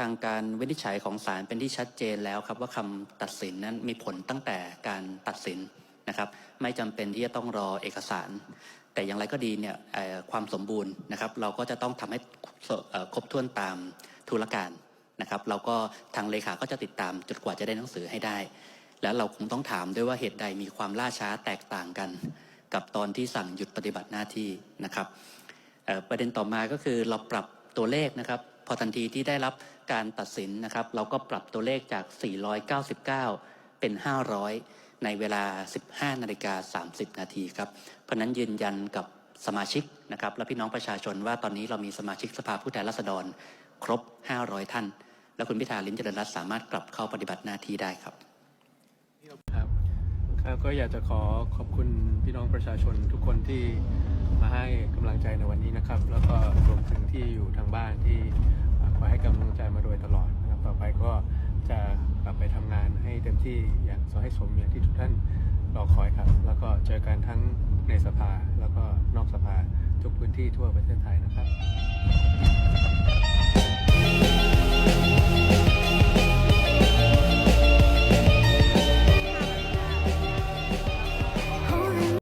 ทางการวินิจฉัยของศาลเป็นที่ชัดเจนแล้วครับว่าคำตัดสินนั้นมีผลตั้งแต่การตัดสินนะครับ ไม่จำเป็นที่จะต้องรอเอกสาร แต่อย่างไรก็ดีเนี่ยความสมบูรณ์นะครับ เราก็จะต้องทำให้ครบถ้วนตามธุรการนะครับเราก็ทางเลขาก็จะติดตามจนกว่าจะได้หนังสือให้ได้ แล้วเราคงต้องถามด้วยว่าเหตุใดมีความล่าช้าแตกต่างกัน กับตอนที่สั่งหยุดปฏิบัติหน้าที่นะครับประเด็นต่อมาก็คือเราปรับ ตัวเลขนะครับพอทันทีที่ได้รับการตัดสินนะครับ เราก็ปรับตัวเลขจาก 499 เป็น 500 ในเวลา 15 นาฬิกา 30 นาทีครับ เพราะนั้นยืนยันกับสมาชิกนะครับและพี่น้องประชาชนว่าตอนนี้เรามีสมาชิกสภาผู้แทนราษฎร ครบ 500 ท่าน และคุณพิธาลิ้มเจริญรัตน์สามารถกลับเข้าปฏิบัติหน้าที่ได้ครับครับครับก็อยากจะขอขอบคุณพี่น้องประชาชนทุกคนที่มาให้กำลังใจในวันนี้นะครับ แล้วก็ ที่อยู่ทางบ้านที่คอยให้กำลังใจมาโดยตลอดนะครับต่อไปก็จะกลับไปทำงานให้เต็มที่อย่างสให้สมอย่างที่ทุกท่านรอคอยครับ แล้วก็เจอกันทั้งในสภาแล้วก็นอกสภาทุกพื้นที่ทั่วประเทศไทยนะครับ